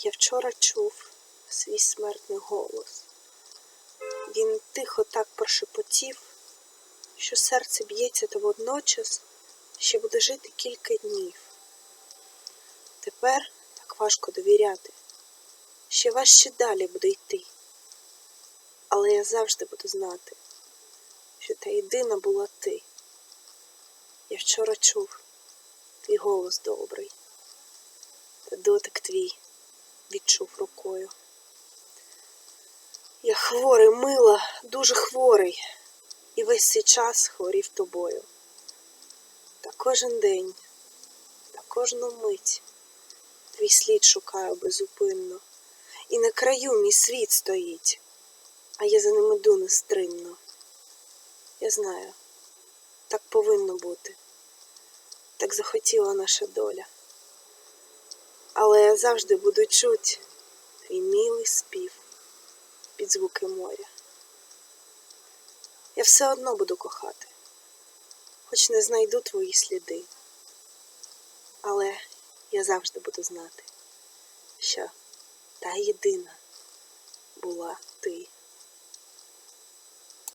Я вчора чув свій смертний голос. Він тихо так прошепотів, що серце б'ється та водночас ще буде жити кілька днів. Тепер так важко довіряти, ще важче далі буде йти. Але я завжди буду знати, що та єдина була ти. Я вчора чув твій голос добрий, та дотик твій рукою. Я хворий, мила, дуже хворий, і весь цей час хворів тобою. Та кожен день, та кожну мить твій слід шукаю безупинно, і на краю мій світ стоїть, а я за ним іду нестримно. Я знаю, так повинно бути, так захотіла наша доля. Але я завжди буду чуть твій милий спів під звуки моря. Я все одно буду кохати, хоч не знайду твої сліди. Але я завжди буду знати, що та єдина була ти.